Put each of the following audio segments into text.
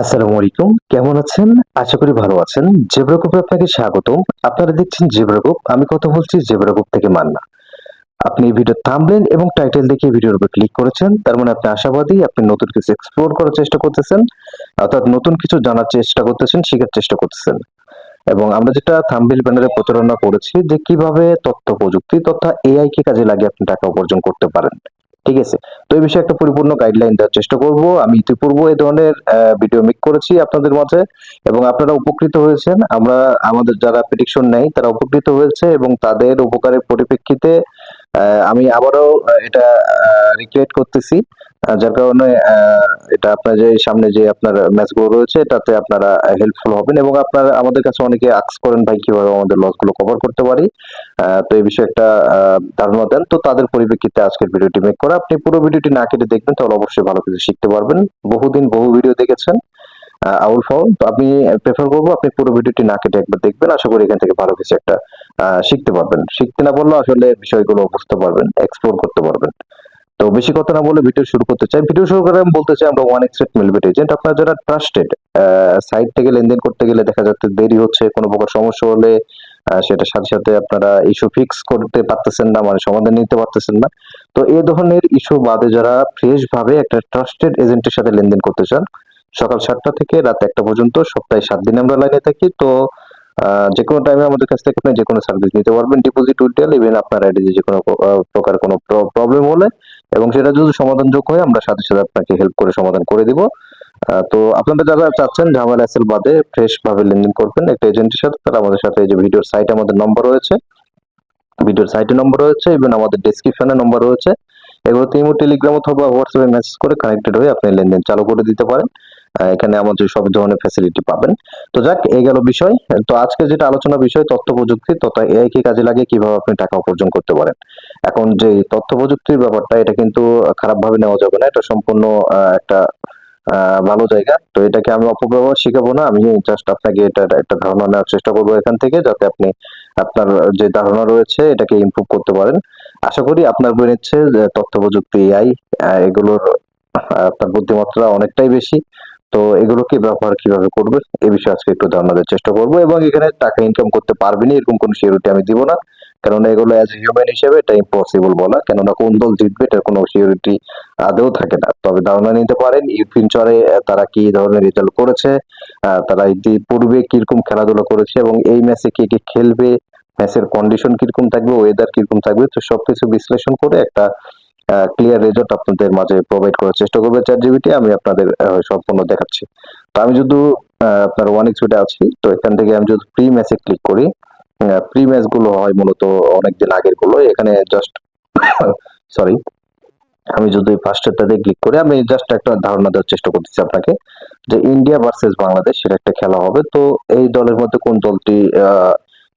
আসসালামু আলাইকুম। কেমন আছেন? আশা করি ভালো আছেন। জেব্রা গ্রুপে আপনাকে স্বাগতম। আপনারা দেখছেন জেব্রা গ্রুপ আমি কথা বলছি জেব্রা গ্রুপ থেকে মান্না। আপনি ভিডিও থামলেন এবং টাইটেল দেখে ভিডিওর উপর ক্লিক করেছেন। তার মানে আপনি আশাবাদী, আপনি নতুন কিছু এক্সপ্লোর করার চেষ্টা করতেছেন, অর্থাৎ নতুন কিছু জানার চেষ্টা করতেছেন, শেখার চেষ্টা করতেছেন। এবং আমরা যেটা থাম্বিল ব্যানারে প্রচারণা করেছি যে কীভাবে তথ্য প্রযুক্তি তথা এআই কে কাজে লাগিয়ে আপনি টাকা উপার্জন করতে পারেন। ঠিক আছে? তো এই বিষয়ে একটা পরিপূর্ণ গাইডলাইন দেওয়ার চেষ্টা করব। আমি ইতিপূর্বে এই ধরনের ভিডিও মেক করেছি আপনাদের মাঝে এবং আপনারা উপকৃত হয়েছেন। আমরা, আমাদের যারা প্রেডিকশন নেই তারা উপকৃত হয়েছে এবং তাদের উপকারের পরিপ্রেক্ষিতে আমি আবারও এটা রিক্রিয়েট করতেছি। যার কারণে এটা আপনার যে সামনে যে আপনার ম্যাচগুলো রয়েছে তাতে আপনারা হেল্পফুল হবেন এবং আপনারা আমাদের কাছে অনেকে আক্স করেন, ভাই, কীভাবে আমাদের লসগুলো কভার করতে পারি? তো এই বিষয়ে একটা ধারণা দেন। তো তাদের পরিপ্রেক্ষিতে আজকের ভিডিওটি মেক করা আপনি পুরো ভিডিওটি না কেটে দেখবেন, তাহলে অবশ্যই ভালো কিছু শিখতে পারবেন। বহুদিন বহু ভিডিও দেখেছেন আউল ফাউল। তো আমি প্রেফার করব আপনি পুরো ভিডিওটি না কেটে একবার দেখবেন। আশা করি এখান থেকে ভালো কিছু একটা শিখতে পারবেন। শিখতে না পারলেও আসলে বিষয়গুলো বুঝতে পারবেন এক্সপ্লোর করতে পারবেন। তো বেশি কথা না বলে ভিডিও শুরু করতে চাই। ভিডিও শুরু করে আমি বলতে চাই, আমরা ওয়ান এক্সপেক্ট মিলবেট এজেন্ট আপনারা যারা ট্রাস্টেড সাইট থেকে লেনদেন করতে গেলে দেখা যাচ্ছে দেরি হচ্ছে, কোনো প্রকার সমস্যা হলে সেটার সাথে সাথে আপনারা ইস্যু ফিক্স করতে পারতেছেন না মানে সমাধান নিতে পারতেছেন না। তো এই ধরনের ইস্যু বাদে যারা ফ্রেশ ভাবে একটা ট্রাস্টেড এজেন্টের সাথে লেনদেন করতে চান, সকাল সাতটা থেকে রাত একটা পর্যন্ত, সপ্তাহে সাত দিন আমরা লাইনে থাকি। তো যে কোনো টাইমে আমাদের কাছ থেকে আপনি যে কোনো সার্ভিস নিতে পারবেন ডিপোজিট উইথড্রয়াল ইভেন আপনার আইডি যে কোনো প্রকার কোনো প্রবলেম হলে এবং সেটা যদি সমাধানযোগ্য হয়, আমরা সাথে সাথে আপনাকে হেল্প করে সমাধান করে দিব। তো আপনারা যারা চাচ্ছেন, ঝামেলা এসেল বাদে ফ্রেশ ভাবে লেনদেন করবেন একটা এজেন্টের সাথে, তারা আমাদের সাথে যে ভিডিওর সাইটে আমাদের নম্বর রয়েছে। ভিডিওর সাইটে নম্বর রয়েছে ইভেন আমাদের ডেসক্রিপশনে নম্বর রয়েছে। এগুলোতে ইমো টেলিগ্রাম অথবা হোয়াটসঅ্যাপে মেসেজ করে কানেক্টেড হয়ে আপনি লেনদেন চালু করে দিতে পারেন। এখানে আমাদের সব ধরনের ফ্যাসিলিটি পাবেন। তো যাক, এই গেল বিষয়। তো আজকে যেটা আলোচনা বিষয়, তথ্য প্রযুক্তি তথা এআই কে কাজে লাগে কীভাবে আপনি টাকা উপার্জন করতে পারেন। এখন যে তথ্য প্রযুক্তির ব্যাপারটা, এটা কিন্তু খারাপ ভাবে নেওয়া যাবে না। এটা সম্পূর্ণ একটা ভালো জায়গা। তো এটাকে আমি অপব্যবহার শিখাবো না। আমি জাস্ট আপনাকে এটা, একটা ধারণা নেওয়ার চেষ্টা করব এখান থেকে, যাতে আপনি আপনার যে ধারণা রয়েছে, এটাকে ইমপ্রুভ করতে পারেন। আশা করি আপনার নিচ্ছে যে তথ্য প্রযুক্তি এআই এগুলোর আপনার বুদ্ধিমত্তা অনেকটাই বেশি। তো এগুলোকে ব্যবহার কীভাবে করবে এই বিষয়ে আজকে একটু ধারণা চেষ্টা করব এবং এখানে টাকা ইনকাম করতে পারবেনি, এরকম কোনো সিওরিটি আমি দিব না। কেননা এগুলো অ্যাজ হিউম্যান হিসেবে এটা ইম্পসিবল বলা, কেননা কোন দল জিতবে এটার কোনো সিওরিটি আদৌ থাকে না। তবে ধারণা নিতে পারেন ফিউচারে তারা কি ধরনের রেজাল্ট করেছে তারা ইতিপূর্বে কীরকম খেলাধুলা করেছে এবং এই ম্যাচে কে কে খেলবে ম্যাচের কন্ডিশন কীরকম থাকবে ওয়েদার কীরকম থাকবে, তো সবকিছু বিশ্লেষণ করে একটা ক্লিয়ার রেজাল্ট আপনাদের মাঝে প্রোভাইড করার চেষ্টা করবে চ্যাট জিবিটি আমি আপনাদের সম্পূর্ণ দেখাচ্ছি। তো আমি যদি আপনার ওয়ান এক্সপিটে আছি, তো এখান থেকে আমি যদি প্রি ম্যাচে ক্লিক করি প্রি ম্যাচগুলো হয় মূলত অনেকদিন আগেরগুলো, এখানে জাস্ট সরি আমি যদি ফার্স্টেরটাতে ক্লিক করি, আমি জাস্ট একটা ধারণা দেওয়ার চেষ্টা করতেছি আপনাকে যে ইন্ডিয়া ভার্সেস বাংলাদেশ সেটা একটা খেলা হবে। তো এই দলের মধ্যে কোন দলটি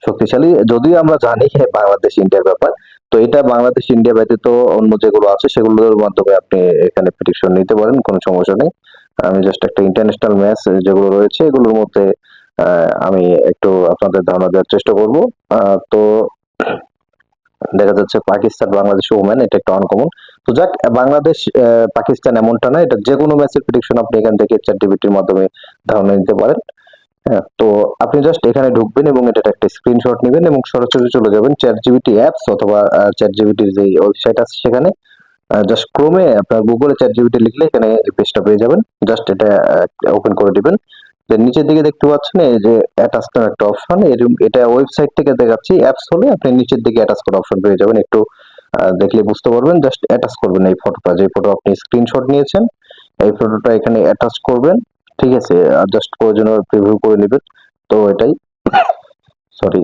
শক্তিশালী? যদিও আমরা জানি যে বাংলাদেশ ইন্ডিয়ার ব্যাপার তো এটা বাংলাদেশ, ইন্ডিয়া ব্যতীত অন্য যেগুলো আছে, সেগুলোর মাধ্যমে আপনি এখানে প্রেডিকশন নিতে পারেন, কোনো সমস্যা নেই। আমি জাস্ট একটা ইন্টারন্যাশনাল ম্যাচ যেগুলো রয়েছে, এগুলোর মধ্যে আমি একটু আপনাদের ধারণা দেওয়ার চেষ্টা করব। তো দেখা যাচ্ছে পাকিস্তান, বাংলাদেশ ওমেন, এটা একটা আনকমন তো যাক, বাংলাদেশ পাকিস্তান এমনটা না, এটা যে কোনো ম্যাচের প্রেডিকশন আপনি এখান থেকে চ্যাট জিপিটির মাধ্যমে ধারণা নিতে পারেন। হ্যাঁ তো আপনি জাস্ট এখানে ঢুকবেন এবং এটা একটা স্ক্রিনশট নেবেন এবং সরাসরি চলে যাবেন চ্যাট জিবিটি অ্যাপস অথবা চ্যাট জিবিটির যে ওয়েবসাইট আছে সেখানে। জাস্ট ক্রোমে আপনার গুগলে চ্যাট জিবিটি লিখলে এখানে পেজটা পেয়ে যাবেন। জাস্ট এটা ওপেন করে দিবেন। নিচের দিকে দেখতে পাচ্ছেন এই যে অ্যাটাচ একটা অপশন এটা ওয়েবসাইট থেকে দেখাচ্ছি অ্যাপস হলে আপনি নিচের দিকে অ্যাটাচ করা অপশন পেয়ে যাবেন। একটু দেখলে বুঝতে পারবেন। জাস্ট অ্যাটাচ করবেন এই ফটোটা যে ফটো আপনি স্ক্রিনশট নিয়েছেন, এই ফটোটা এখানে অ্যাটাচ করবেন। ঠিক আছে জাস্ট প্রয়োজনীয় প্রিভিউ করে নেবেন তো এটাই। সরি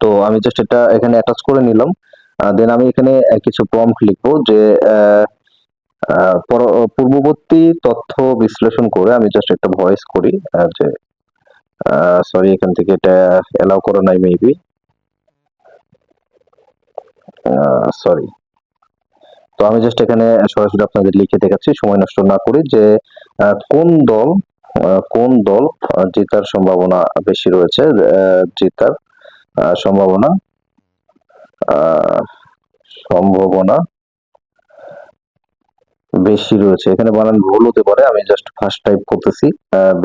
তো আমি জাস্ট এটা এখানে অ্যাটাচ করে নিলাম। দেন আমি এখানে কিছু প্রম্পট লিখব যে পূর্ববর্তী তথ্য বিশ্লেষণ করে আমি জাস্ট একটা ভয়েস করি যে সরি এখান থেকে এটা এলাও করা নাই মেবি সরি তো আমি জাস্ট এখানে সরাসরি আপনাদের লিখে দেখাচ্ছি, সময় নষ্ট না করি যে কোন দল কোন দল জেতার সম্ভাবনা বেশি রয়েছে জেতার সম্ভাবনা সম্ভাবনা বেশি রয়েছে। এখানে বানান ভুল হতে পারে, আমি জাস্ট ফার্স্ট টাইপ করতেছি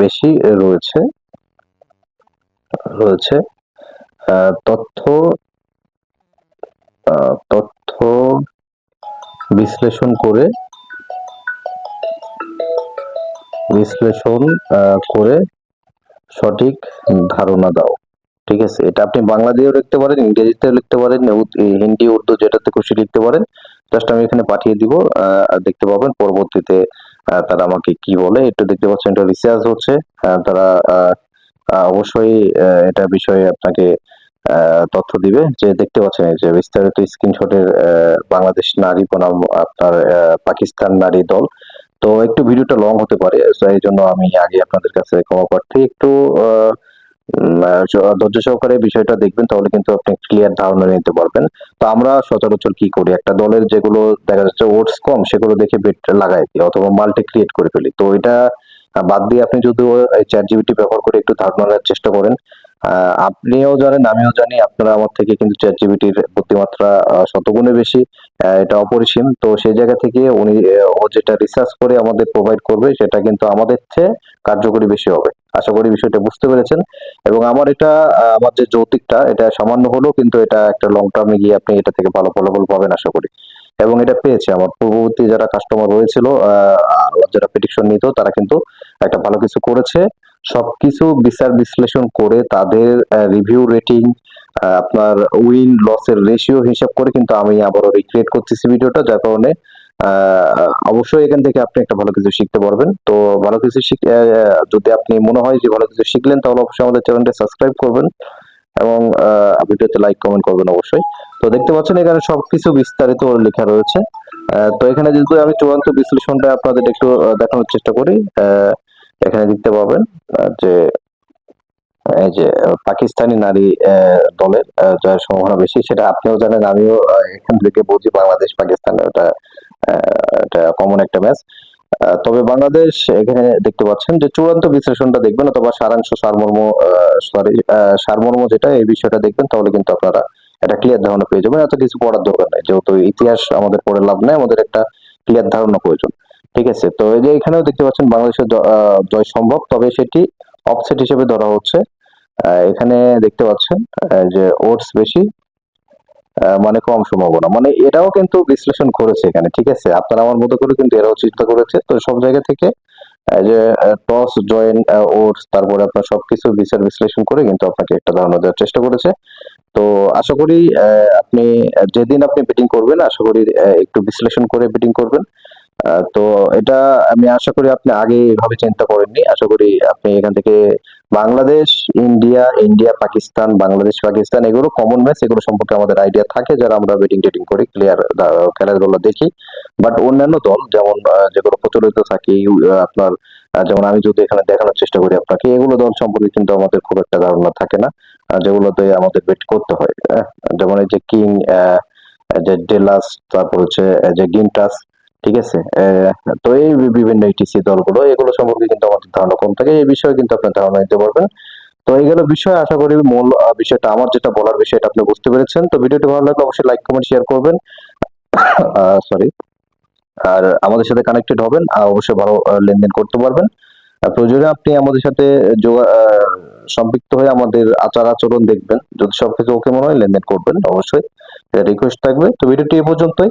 বেশি রয়েছে রয়েছে তথ্য তথ্য বিশ্লেষণ করে বিশ্লেষণ করে সঠিক ধারণা দাও। ঠিক আছে? এটা আপনি বাংলা দিয়েও লিখতে পারেন, ইংরেজিতেও লিখতে পারেন হিন্দি, উর্দু যেটাতে খুশি লিখতে পারেন। জাস্ট আমি এখানে পাঠিয়ে দিব দেখতে পাবেন পরবর্তীতে তারা আমাকে কি বলে। একটু দেখতে পাচ্ছেন এটা রিসার্চ হচ্ছে। তারা অবশ্যই এটা বিষয়ে আপনাকে তথ্য দিবে যে দেখতে পাচ্ছেন যে বিস্তারিত স্ক্রিনশটের বাংলাদেশ নারী বনাম আপনার পাকিস্তান নারী দল। তো একটু ভিডিওটা লং হতে পারে এই জন্য আমি আগে আপনাদের কাছে ক্ষমা প্রার্থী একটু ধৈর্য সহকারে বিষয়টা দেখবেন, তাহলে কিন্তু আপনি ক্লিয়ার ধারণা নিতে পারবেন। তো আমরা সচরাচর কি করি? একটা দলের যেগুলো দেখা যাচ্ছে ওটস কম, সেগুলো দেখে বেট লাগাই দিই, অথবা মাল্টি ক্রিয়েট করে ফেলি। তো এটা বাদ দিয়ে আপনি যদি চ্যাট জিবিটি ব্যবহার করে একটু ধারণা চেষ্টা করেন আপনিও জানেন, আমিও জানি। আপনারা আমার থেকে কিন্তু চ্যাট জিবিটির বুদ্ধিমাত্রা শতগুণে বেশি। এটা অপরিসীম। তো সেই জায়গা থেকে উনি ও যেটা রিসার্চ করে আমাদের প্রোভাইড করবে, সেটা কিন্তু আমাদের চেয়ে কার্যকরী বেশি হবে। আশা করি বিষয়টা বুঝতে পেরেছেন। এবং আমার এটা আমার যে যৌতিকটা, এটা সামান্য হলেও কিন্তু এটা একটা লং টার্মে গিয়ে আপনি এটা থেকে ভালো ফলাফল পাবেন, আশা করি। এবং এটা পেয়েছে আমার। পূর্ববর্তী যারা কাস্টমার রয়েছিল যারা প্রেডিকশন নিত, তারা কিন্তু একটা ভালো কিছু করেছে। সবকিছু বিচার বিশ্লেষণ করে তাদের রিভিউ রেটিং আপনার উইন লসের রেশিও হিসাব করে কিন্তু আমি আবারও রিক্রিয়েট করতেছি ভিডিওটা যার কারণে অবশ্যই এখান থেকে আপনি একটা ভালো কিছু শিখতে পারবেন। তো ভালো কিছু যদি আপনি মনে হয় যে ভালো কিছু শিখলেন তাহলে অবশ্যই আমাদের চ্যানেলটা সাবস্ক্রাইব করবেন এবং ভিডিওতে লাইক কমেন্ট করবেন অবশ্যই। তো দেখতে পাচ্ছেন এখানে সবকিছু বিস্তারিত লেখা রয়েছে। তো এখানে যদি আমি চূড়ান্ত বিশ্লেষণটা আপনাদের একটু দেখানোর চেষ্টা করি আহ, এখানে দেখতে পাবেন যে এই যে পাকিস্তানি নারী দলের জয়ের সম্ভাবনা বেশি, সেটা আপনিও জানেন, আমিও এখান থেকে বুঝি বাংলাদেশ পাকিস্তান ওটা এটা কমন একটা ম্যাচ তবে বাংলাদেশ এখানে দেখতে পাচ্ছেন যে চূড়ান্ত বিশ্লেষণটা দেখবেন, অথবা সারাংশ সারমর্ম সরি সারমর্ম যেটা, এই বিষয়টা দেখবেন, তাহলে কিন্তু আপনারা একটা ক্লিয়ার ধারণা পেয়ে যাবেন। এত কিছু পড়ার দরকার নেই, যেহেতু ইতিহাস আমাদের পড়ে লাভ নেই, আমাদের একটা ক্লিয়ার ধারণা প্রয়োজন। ঠিক আছে? তো এই যে এখানেও দেখতে পাচ্ছেন বাংলাদেশের জয় সম্ভব। তবে সেটি অফসেট হিসেবে ধরা হচ্ছে। এখানে দেখতে পাচ্ছেন যে ওটস বেশি মানে কম সম্ভাবনা। মানে এটাও কিন্তু বিশ্লেষণ করেছে এখানে, ঠিক আছে? আপনারা আমার মতো করে কিন্তু এরাও চিন্তা করেছে। তো সব জায়গা থেকে যে টস জয়েন ওটস তারপরে আপনার সবকিছু বিচার বিশ্লেষণ করে কিন্তু আপনাকে একটা ধারণা দেওয়ার চেষ্টা করেছে। তো আশা করি আপনি যেদিন আপনি বিটিং করবেন, আশা করি একটু বিশ্লেষণ করে বিটিং করবেন। তো এটা আমি আশা করি আপনি আগে এভাবে চিন্তা করেননি। আশা করি আপনি এখান থেকে বাংলাদেশ, ইন্ডিয়া ইন্ডিয়া, পাকিস্তান, বাংলাদেশ, পাকিস্তান, এগুলো কমন ম্যাচ এগুলো সম্পর্কে আমাদের আইডিয়া থাকে, যারা আমরা বেটিং টেটিং করি ক্লিয়ার খেলাধুলা দেখি। বাট অন্যান্য দল, যেমন যেগুলো প্রচলিত থাকে আপনার যেমন আমি যদি এখানে দেখানোর চেষ্টা করি আপনাকে, এগুলো দল সম্পর্কে কিন্তু আমাদের খুব একটা ধারণা থাকে না যেগুলোতে আমাদের বেট করতে হয় যেমন এই যে কিং যে ডেলাস তারপর হচ্ছে যে গিনটাস ঠিক আছে? তো এই বিভিন্ন ইটিসি দলগুলো, এগুলো সম্পর্কে কিন্তু আমাদের ধারণা কম থাকে, এই বিষয়ে কিন্তু আপনার ধারণা নিতে পারবেন। তো এইগুলো বিষয়, আশা করি মূল বিষয়টা, আমার যেটা বলার বিষয়টা আপনি বুঝতে পেরেছেন। তো ভিডিওটি ভালো লাগলে অবশ্যই লাইক কমেন্ট শেয়ার করবেন। সরি আর আমাদের সাথে কানেক্টেড হবেন, আর অবশ্যই ভালো লেনদেন করতে পারবেন। প্রয়োজনে আপনি আমাদের সাথে সম্পৃক্ত হয়ে আমাদের আচার আচরণ দেখবেন। যদি সবকিছু ওকে মনে হয়, লেনদেন করবেন, অবশ্যই। রিকোয়েস্ট থাকবে। তো ভিডিওটি এ পর্যন্তই।